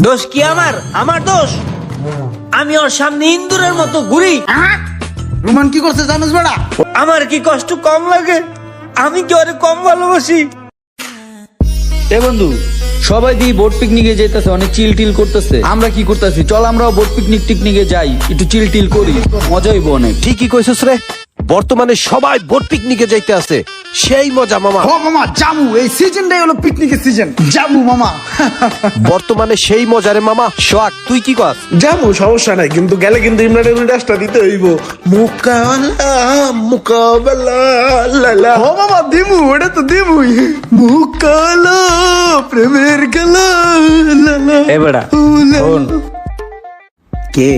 দোষ কি আমার? আমার দোষ? আমি ওর সামনে ইন্দুরের মতো ঘুরি। রোমান কি করছে জানোস বেড়া? আমার কি কষ্ট কম লাগে? আমি কি ওরে কম ভালোবাসি? এ বন্ধু সবাই দিয়ে বোট পিকনিকে যেতেছে অনেক চিল টিল করতেছে। আমরা কি করতেছি? চল আমরাও বোট পিকনিক টিকনিকে যাই একটু চিল টিল করি। মজা হইব অনেক। ঠিকই কইছস রে। বর্তমানে সবাই বোট পিকনিকে যাইতে আছে। সেই মজা মামা। ও মামা জামু এই সিজনটাই হলো পিকনিকের সিজন জামু মামা। বর্তমানে সেই মজা রে মামা। সোয়াক তুই কি কর যাব সমস্যা নাই কিন্তু গেলে কিন্তু ইমরানের মিটাসটা দিতে হইব। মুকালা মুকাবেলা লালা ও মামা দিমু ওটা তো দিমুই। মুকালো প্রেমের গেলা লালা এ বেড়া কে?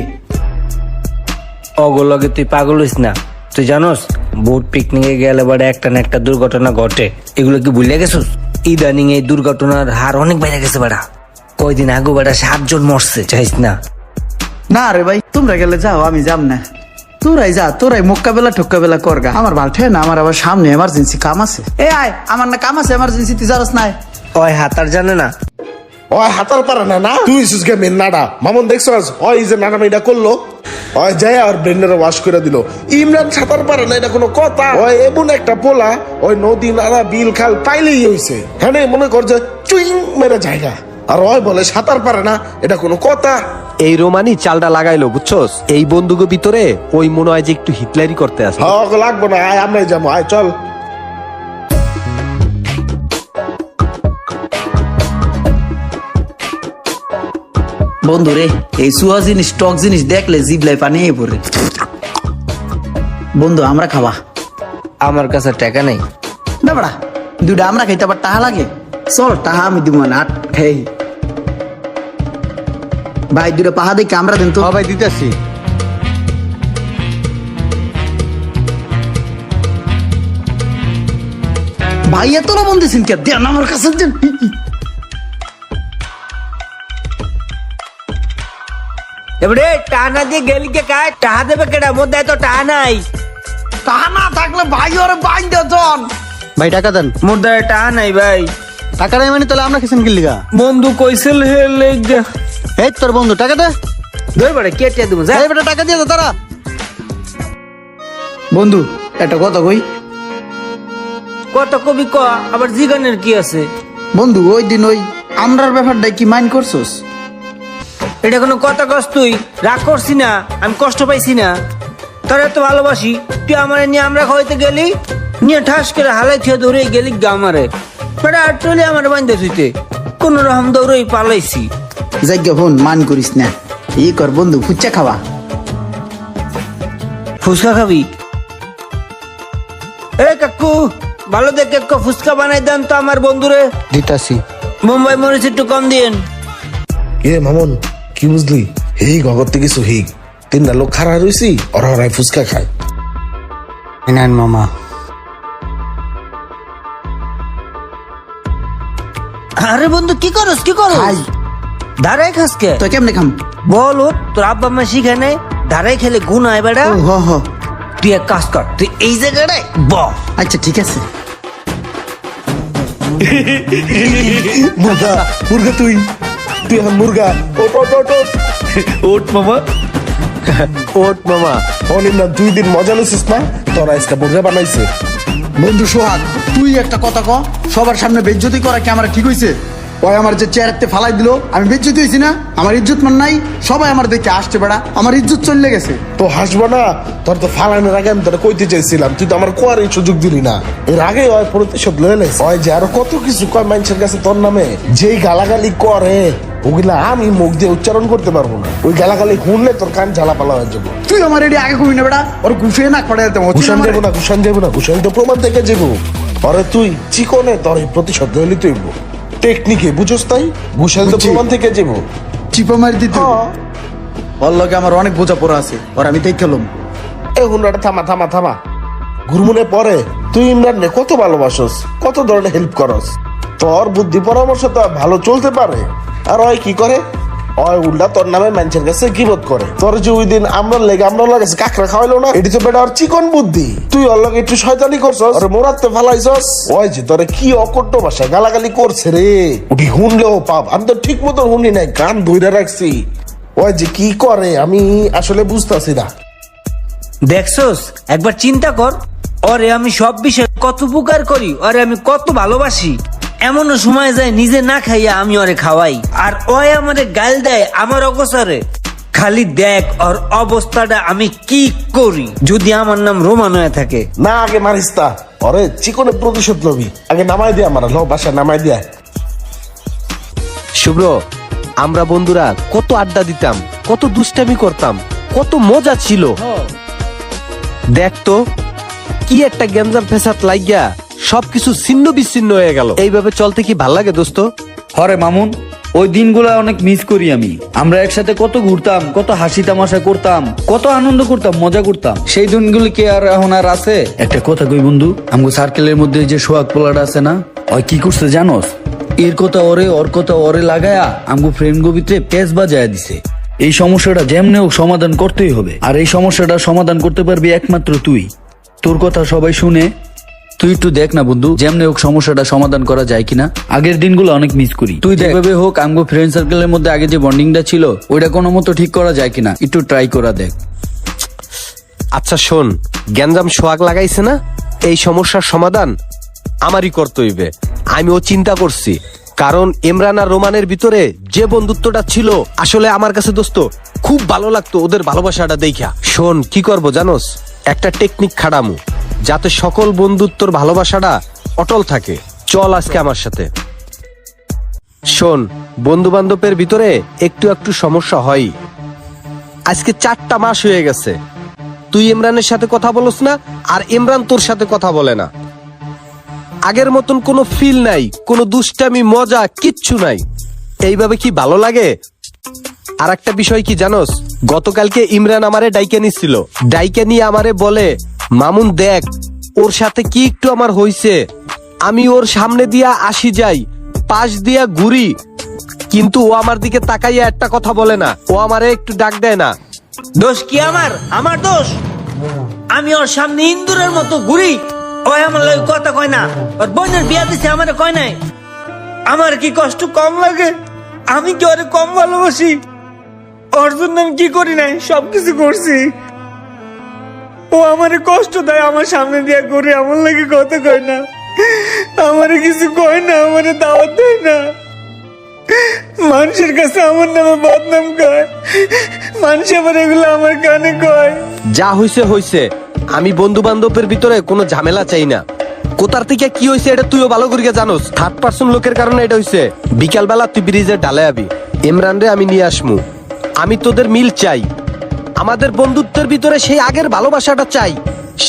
অগলগে তুই পাগল হইস না। তুই জানোস বোট পিকনিকে গেলে বাড়ে একটা না একটা দুর্ঘটনা ঘটে। এগুলো কি ভুলে গেছিস? ইদানিং এই দুর্ঘটনার হার অনেক বেড়ে গেছে বেড়া। কয়দিন আগে বেড়া সাতজন মরছে চাইস না। না রে ভাই তোমরা গেলে যাও আমি যাম না। তোরাই যা তোরাই মোকাবেলা ঠোকাবেলা করগা। আমার ভালো ঠে না আমার আবার সামনে এমার্জেন্সি কাম আছে। এ আয় আমার না কাম আছে এমার্জেন্সি তুই জানাস নাই। ওই হাতার জানে না। ওই হাতার পারে না না? তুই সুসকে মেন নাডা। মামন দেখছস ওই যে নানা মেয়েটা করল। ওই যাই আর ব্রেন্ডার ওয়াশ করে দিল। ইমরান সাঁতার পারে না এটা কোনো কথা। ওই এমন একটা পোলা ওই নদী নালা বিল খাল পাইলেই হইছে। হ্যাঁ মনে কর যে চুইং মেরে জায়গা। আর ওই বলে সাঁতার পারে না এটা কোনো কথা। এই রোমানি চালটা লাগাইলো বুঝছস? এই বন্দুকের ভিতরে ওই মনে হয় যে একটু হিটলারি করতে আসে হক লাগবো না আয় আমরাই যাব। আয় চল। বন্ধু রে এই সুয়া জিনিস টক জিনিস দেখলে জিবলাই পানি পড়ে। বন্ধু আমরা খাবা আমার কাছে টাকা নেই। না বড়া দুটা আমরা খাইতে আবার টাহা লাগে। চল টাহা আমি দিব না আট হেই ভাই দুটা পাহা দেখে আমরা দেন তো। ভাই দিতেছি। ভাই এত না বন্ধু কে? দেন আমার কাছে এবারে টানা দিয়ে গেলি কে কায়? টাহা দেবে কেডা? মধ্যে তো টাহা নাই। টাহা না থাকলে ভাই ওরে বাইন দে জন। ভাই টাকা দেন। মধ্যে টাহা নাই ভাই। টাকা নাই মানে তাহলে আমরা কিসেন কিনলিগা বন্ধু কইছিল হে লেগা। এই তোর বন্ধু টাকা দে। ধর বড় কেটে দেবো যা। এই বেটা টাকা দিয়ে দে তারা বন্ধু একটা কথা কই। কত কবি ক আবার জিগানের কি আছে? বন্ধু ওই দিন ওই আমরার ব্যাপারটা কি মাইন্ড করছস? এটা কোনো কথা কস তুই। রাগ করছি না আমি কষ্ট পাইছি না। তোর এত ভালোবাসি তুই আমার নিয়ে আমরা খাওয়াইতে গেলি? নিয়ে ঠাস করে হালাই থিয়ে দৌড়ে গেলি গামারে বেটা আটলে আমার বান্ধে থুইতে। কোন রকম দৌড়ে পালাইছি। যাজ্ঞা ফোন মান করিস না। ই কর বন্ধু ফুচ্চা খাওয়া। ফুচকা খাবি? এ কাকু ভালো দেখে একটু ফুচকা বানাই দেন তো আমার বন্ধুরে। দিতাছি। মুম্বাই মরিচ একটু কম দিন এ মামন কি বুঝলি হিগ অগর থেকে সুহিগ তিনটা লোক খারা রইছি ওরা ওরাই ফুচকা খায়। নেন মামা। আরে বন্ধু কি করস কি করস? খাই। ধারাই খাস কে? তো কেমনে খাম? বল ও, তোর আব্বা মা শিখে নেই ধারাই খেলে গুণ হয় বেটা। ও, হ হ। তুই এক কাজ কর তুই এই জায়গাটায় ব। আচ্ছা ঠিক আছে। মুরগা মুরগা তুই। তুই এখন মুরগা। ওট ওট ওট ওট। ওট মামা। ওট মামা অনিন্দা দুই দিন মজা নিছিস না? তোরা আজকে মুরগা বানাইছে। বন্ধু সোহাগ তুই একটা কথা ক। সবার সামনে বেজ্জতি করা কি আমার ঠিক হইছে? ওই আমার যে চেয়ারতে ফালাই দিল আমি বেজ্জতি হইছি না আমার ইজ্জত মান নাই সবাই আমার দেখে আসছে বেড়া আমার ইজ্জত চলে গেছে। তো হাসবো না তোর তো ফালানোর আগে আমি তোরা কইতে চাইছিলাম তুই তো আমার কোয়ারই সুযোগ দিলি না। এর আগে ওই প্রতিশোধ লয়ে লেস ওই যে আরও কত কিছু কয় মানুষের কাছে তোর নামে যেই গালাগালি করে ওগুলা আমি মুখ দিয়ে উচ্চারণ করতে পারব না। ওই গালাগালি শুনলে তোর কান ঝালা পালা হয়ে যাব। তুই আমার এটি আগে কবি না বেড়া ওর ঘুষিয়ে না করে যেতে ঘুষান দেবো না ঘুষান দেবো না ঘুষান তো প্রমাণ থেকে যাব। পরে তুই চিকনে তোর এই প্রতিশোধ লইলি তুই টেকনিকে বুঝোস তাই? ঘুষাল তো বুঝছি। প্রমাণ থেকে যাব। চিপা মারি দিতে ওর লগে আমার অনেক বোঝা পড়া আছে। ওর আমি দেখ খেলাম এ হুনরাটা থামা থামা থামা। ঘুরমুনে পরে তুই ইমরান নে কত ভালোবাসস কত ধরনের হেল্প করস? তোর বুদ্ধি পরামর্শ তো ভালো চলতে পারে। আর ওই কি করে? ওই উল্টা তোর নামে মানুষের কাছে গিবত করে। তোর যে ওই দিন আমরা লেগে আমরা ওর কাছে কাকড়া খাওয়াইলো না, এটি তো বেটা চিকন বুদ্ধি। তুই ওর একটু শয়তানি করছস, ওরে মোরাতে ফালাইছস। ওই যে তোরে কি অকট্য ভাষায় গালাগালি করছে রে। উঠি শুনলেও পাপ, আমি তো ঠিক মতো শুনি নাই গান ধইরা রাখছি। ওই যে কি করে, আমি আসলে বুঝতেছি না। দেখছস, একবার চিন্তা কর, ওরে আমি সব বিষয়ে কত উপকার করি, ওরে আমি কত ভালোবাসি। এমনও সময় যায় নিজে না খাইয়া আমি ওরে খাওয়াই। আর ওই আমারে গাল দেয় আমার অগসরে খালি দেখ ওর অবস্থাটা আমি কি করি। যদি আমার নাম রোমান হয়ে থাকে। না আগে মারিস তা। অরে চিকনে প্রতিশোধ লবি। আগে নামাই দিয়া আমার লো বাসা নামাই দিয়া। শুভ্র আমরা বন্ধুরা কত আড্ডা দিতাম কত দুষ্টামি করতাম কত মজা ছিল। দেখ তো কি একটা গ্যাঞ্জাম ফেসাত লাগিয়া সবকিছু ছিন্ন বিচ্ছিন্ন হয়ে গেল। এইভাবে চলতে কি ভালো লাগে দোস্ত? হরে মামুন ওই দিনগুলো অনেক মিস করি আমি। আমরা একসাথে কত ঘুরতাম কত হাসি তামাশা করতাম কত আনন্দ করতাম মজা করতাম। সেই দিনগুলো কি আর এখন আর আছে? একটা কথা কই বন্ধু আমগো সার্কেলের মধ্যে যে সোহাগ পোলাটা আছে না ওই কি করছে জানোস? এর কথা ওরে ওর কথা ওরে লাগায়া আমগো ফ্রেন্ড গবিতে পেস বাজায়া দিছে। এই সমস্যাটা যেমনি হোক সমাধান করতেই হবে। আর এই সমস্যাটা সমাধান করতে পারবি একমাত্র তুই। তোর কথা সবাই শুনে তুই একটু দেখ না বন্ধু যেমনি হোক সমস্যাটা সমাধান করা যায় কিনা। আগের দিনগুলো অনেক মিস করি। তুই যেভাবে হোক আমগো ফ্রেন্ড সার্কেলের মধ্যে আগে যে বন্ডিংটা ছিল ওইটা কোনো মতো ঠিক করা যায় কিনা একটু ট্রাই করা দেখ। আচ্ছা শোন গ্যাঞ্জাম সোয়াগ লাগাইছে না? এই সমস্যার সমাধান আমারই করতে হইবে আমিও চিন্তা করছি কারণ ইমরান আর রোমানের ভিতরে যে বন্ধুত্বটা ছিল আসলে আমার কাছে দোস্ত খুব ভালো লাগতো ওদের ভালোবাসাটা দেখা শোন কি করব জানোস? একটা টেকনিক খাড়ামু যাতে সকল বন্ধুত্বর ভালোবাসাটা অটল থাকে। চল আজকে আমার সাথে। শোন বন্ধু বান্ধবের ভিতরে একটু একটু সমস্যা হয়। আজকে চারটা মাস হয়ে গেছে। তুই ইমরানের সাথে কথা বলস না, আর ইমরান তোর সাথে কথা বলে না। আগের মতন কোনো ফিল নাই, কোনো দুষ্টামি, মজা, কিচ্ছু নাই। এইভাবে কি ভালো লাগে? আর একটা বিষয় কি জানোস? গতকালকে ইমরান আমারে ডাইকে নিছিল। ডাইকে নিয়ে আমারে বলে মামুন, দেখ, ওর সাথে কি একটু আমার হইছে। আমি ওর সামনে দিয়া আসি যাই, পাশ দিয়া ঘুরি। কিন্তু ও আমার দিকে তাকাইয়া একটা কথা বলে না। ও আমারে একটু ডাক দেয় না। দোষ কি আমার? আমার দোষ? আমি ওর সামনে ইন্দুরের মতো ঘুরি। ওই আমার লাগে কথা কয় না। ওর বোনের বিয়া দিছে, আমার কয় নাই। আমার কি কষ্ট কম লাগে? আমি কি ওরে কম ভালোবাসি? ওর জন্য আমি কি করি নাই? সবকিছু করছি। ও আমারে কষ্ট দেয় আমার সামনে দিয়ে ঘুরে, আমার লাগে কথা কয় না। আমারে কিছু কয় না, আমারে দাওয়াত দেয় না। মানুষের কাছে আমার নামে বদনাম কয় মানুষ আবার এগুলো আমার কানে কয়। যা হইছে হইছে। আমি বন্ধু বান্ধবের ভিতরে কোনো ঝামেলা চাই না। কোথার থেকে কি হয়েছে এটা তুইও ভালো করিয়া জানোস। থার্ড পার্সন লোকের কারণে এটা হইছে। বিকালবেলা তুই ব্রিজের ডালে আবি। ইমরান রে আমি নিয়ে আসমু। আমি তোদের মিল চাই। আমাদের বন্ধুত্বের ভিতরে সেই আগের ভালোবাসাটা চাই,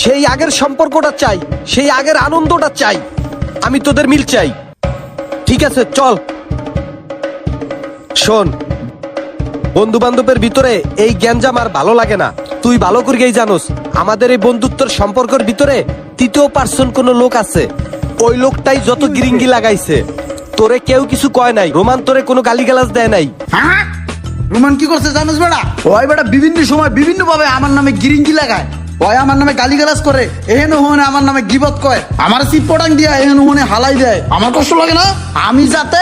সেই আগের সম্পর্কটা চাই, সেই আগের আনন্দটা চাই। আমি তোদের মিল চাই। ঠিক আছে, চল। শোন বন্ধু বান্ধবের ভিতরে এই গ্যাঞ্জাম আর ভালো লাগে না। তুই ভালো করিয়াই জানোস, আমাদের এই বন্ধুত্বের সম্পর্কের ভিতরে তৃতীয় পার্সন কোন লোক আছে। ওই লোকটাই যত গিরিঙ্গি লাগাইছে। তোরে কেউ কিছু কয় নাই, রোমান তোরে কোনো গালিগালাজ দেয় নাই। হ্যাঁ? রোমান কি করছে জানোস বেড়া? ওই বেড়া বিভিন্ন সময় বিভিন্ন ভাবে আমার নামে গিরিঙ্গি লাগায়। ওই আমার নামে গালিগালাজ করে এহেন ওহনে আমার নামে গিবত কয়। আমার সিপটাং দিয়া এহেন ওহনে হালাই দেয়। আমার কষ্ট লাগে না? আমি যাতে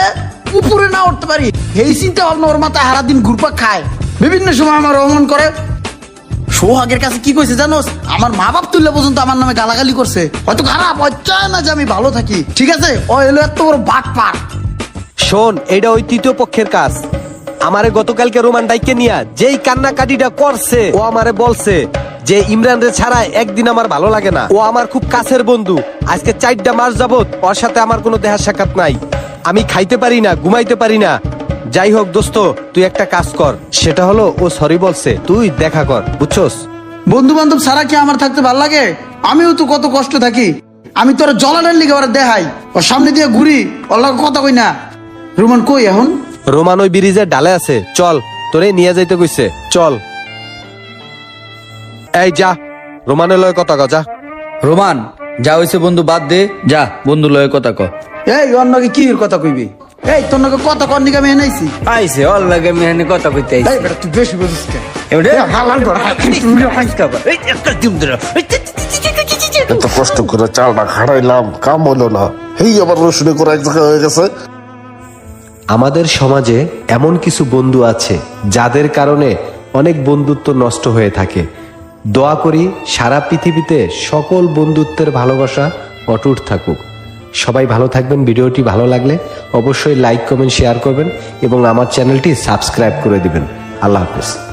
উপরে না উঠতে পারি এই চিন্তা ভাবনা ওর মাথায় হারা দিন ঘুরপাক খায়। বিভিন্ন সময় আমার অমন করে। সোহাগের কাছে কি কইছে জানোস? আমার মা বাপ তুললে পর্যন্ত আমার নামে গালাগালি করছে। হয়তো খারাপ হয় চায় না যে আমি ভালো থাকি। ঠিক আছে? ও এলো এত বড় বাট পার শোন এটা ওই তৃতীয় পক্ষের কাজ। আমারে গতকালকে রোমান ডাইকে নিয়া যেই কান্নাকাটিটা করছে, ও আমারে বলছে যে ইমরান রে ছাড়া একদিন আমার ভালো লাগে না। ও আমার খুব কাছের বন্ধু। আজকে চারটা মাস যাবত ওর সাথে আমার কোনো দেহার সাক্ষাৎ নাই। আমি খাইতে পারি না, ঘুমাইতে পারি না। যাই হোক দোস্ত, তুই একটা কাজ কর। সেটা হলো, ও সরি বলছে, তুই দেখা কর, বুঝছস? বন্ধু বান্ধব ছাড়া কি আমার থাকতে ভালো লাগে? আমিও তো কত কষ্ট থাকি। আমি তোর জলানের লিগে ওরা দেখাই ওর সামনে দিয়ে ঘুরি, ওর লগে কথা কই না। রোমান কই এখন? রোমান ওই ব্রিজের ডালে আছে। চল তোরে নিয়ে যাইতে কইছে। চল। এই যা। রোমানের লয় কথা যা। রোমান যা হয়েছে বন্ধু বাদ দে। যা বন্ধু লয়ে কথা ক। এই অন্যকে কি কথা কইবি? এই তোর নাকি কত কর নিকে আমি এনেছি আইছে? ওর লাগে এখানে কথা কইতে এই আইছি বেটা তুই বেশি বুঝিস কে এবারে? হালাল কর, এই একটা দিম ধরো। এত কষ্ট করে চালটা খাড়াইলাম কাম হলো না। এই আবার রসুনে করে এক জায়গায় হয়ে গেছে। আমাদের সমাজে এমন কিছু বন্ধু আছে যাদের কারণে অনেক বন্ধুত্ব নষ্ট হয়ে থাকে। দোয়া করি সারা পৃথিবীতে সকল বন্ধুত্বের ভালোবাসা অটুট থাকুক। সবাই ভালো থাকবেন, ভিডিওটি ভালো লাগলে অবশ্যই লাইক, কমেন্ট, শেয়ার করবেন এবং আমার চ্যানেলটি সাবস্ক্রাইব করে দিবেন। আল্লাহ হাফেজ।